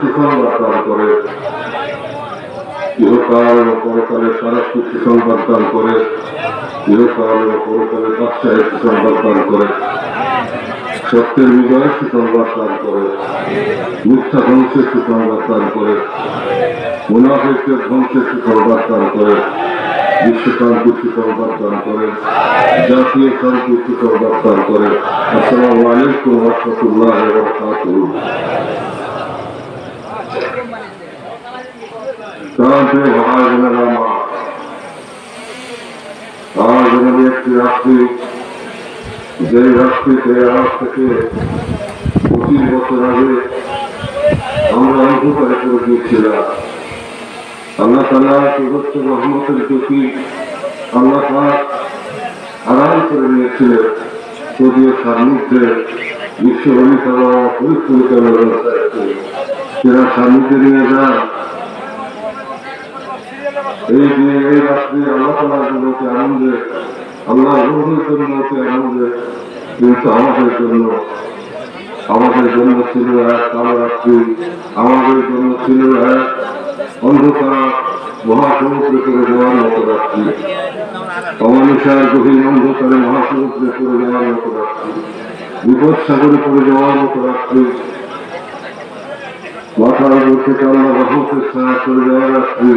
সুসংবাদ করে ইহকাল ও পরকালে সারা সুসংবাদ দান করে ইহকাল ও পরকালে বাচ্চায় সুসংবাদ দান করে সত্যের বিজয়ে সুসংবাদ করে মিথ্যা ধ্বংসের সুসংবাদ দান করে মুনাফিকের ধ্বংসের সুসংবাদ দান করে বিশ্ব শান্তি সুসংবাদ দান করে জাতীয় শান্তি সুসংবাদ দান করে আসসালামু আলাইকুম রহমতুল্লাহ বরকাতুহ তাতে ভাই বোনেরা মা আজ আমি একটি রাত্রি যে রাত্রিতে আজ থেকে পঁচিশ বছর আগে আমরা অন্ধকারে করে দিয়েছিলাম আল্লাহ তালা সুদত্ত রহমতের জ্যোতি আল্লাহ আড়াল করে নিয়েছিলেন যদিও সান্নিধ্যে বিশ্ববাণী তারা পরিচালিত যারা সান্নিধ্যে নিয়ে যান অন্ধকার মহাসমুদ্রে করে যাওয়ার মতো রাত্রি বিপদ সাগরে করে যাওয়ার মতো রাত্রি মাথার উপর থেকে আল্লাহ রহমতের ছায়া করে যাওয়ার রাত্রি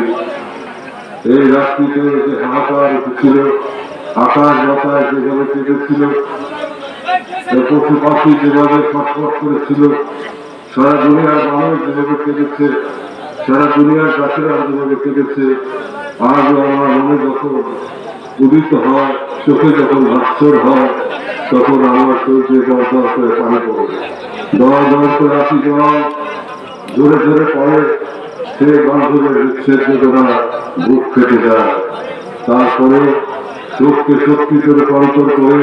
এই রাত্রিতে যে হাহাকার উঠেছিল, আকাশ বাতাস যেভাবে কেঁদেছিল পশু পাখি যেভাবে ছটফট করেছিল, সারা দুনিয়ার মানুষ যেভাবে কেঁদেছে, সারা দুনিয়ার গাছেরা যেভাবে কেঁদেছে, আজও আমার মনে যখন উদিত হয়, চোখে যখন ভাস্কর হয়, তখন আমার শরীরে দর দর করে পানি পড়ে। দর দর করে আসি জল জোরে জোরে পড়ে। সে বান্ধবের বিচ্ছেদ বেদনা বুক ফেটে যায়। তারপরে চোখকে শক্তি করে কন্ট্রোল করে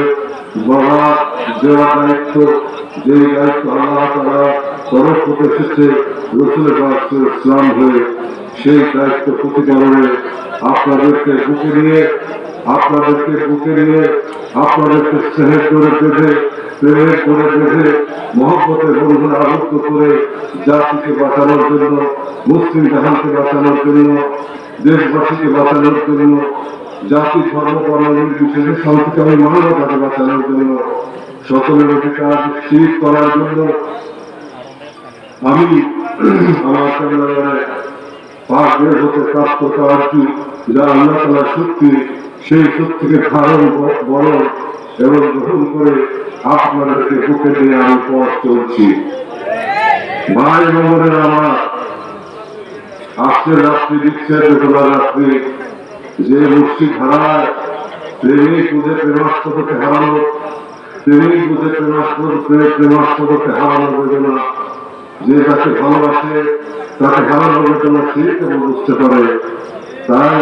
বাবা, দেওয়া দায়িত্ব যে দায়িত্ব আল্লাহ তারা তরফ হতে এসেছে রসুলের ইসলাম হয়ে সেই দায়িত্ব প্রতিপালনে আপনাদেরকে বুকে নিয়ে, আপনাদেরকে বুকে নিয়ে, আপনাদেরকে স্নেহের করে বেঁধে প্রেমের করে বেঁধে মহব্বতের বন্ধুরা আবদ্ধ করে জাতিকে বাঁচানোর জন্য মুসলিম জাহানকে বাঁচানোর জন্য, দেশবাসীকে বাঁচানোর জন্য, জাতি, ধর্ম বর্ণ নির্বিশেষে শান্তিকামী মানবতাকে বাঁচানোর জন্য সকলের অধিকার নিশ্চিত করার জন্য আমি আমার সম্মেলনে বের হতে প্রাপ্ত কার্য যা আল্লাহ তালা সত্যি সেই সত্যিকে ধারণ বরণ এবং গ্রহণ করে আপনাদেরকে বুকে দিয়ে আমি পথ চলছি ভাই বোনের আমার, আজকের রাত্রি দিচ্ছে বেতলা রাত্রি, যে মুর্শিদ হারায় প্রেমিক বুঝে প্রেমাস্পদকে হারানো প্রেমিক বুঝে প্রেমাস্পদ প্রেমাস্পদকে হারানো বোঝে না। যে তাকে ভালোবাসে, তাকে হারানো বোঝে না, সে কেমন বুঝতে পারে? তাই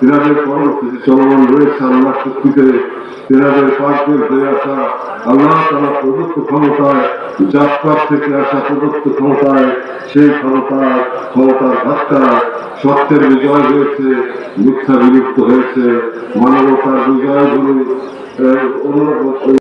তিনাদের কর্মসূচি চলমান রয়েছে আল্লাহ শক্তিতে তিনাদের পার্কের হয়ে আসা। আল্লাহ তারা প্রদত্ত ক্ষমতায়, যাত্রার থেকে আসা প্রদত্ত ক্ষমতায়, সেই ক্ষমতায় ক্ষমতার ধাক্কায় সত্যের বিজয় হয়েছে, মিথ্যা বিলুপ্ত হয়েছে। মানবতার বিজয় অনুরোধ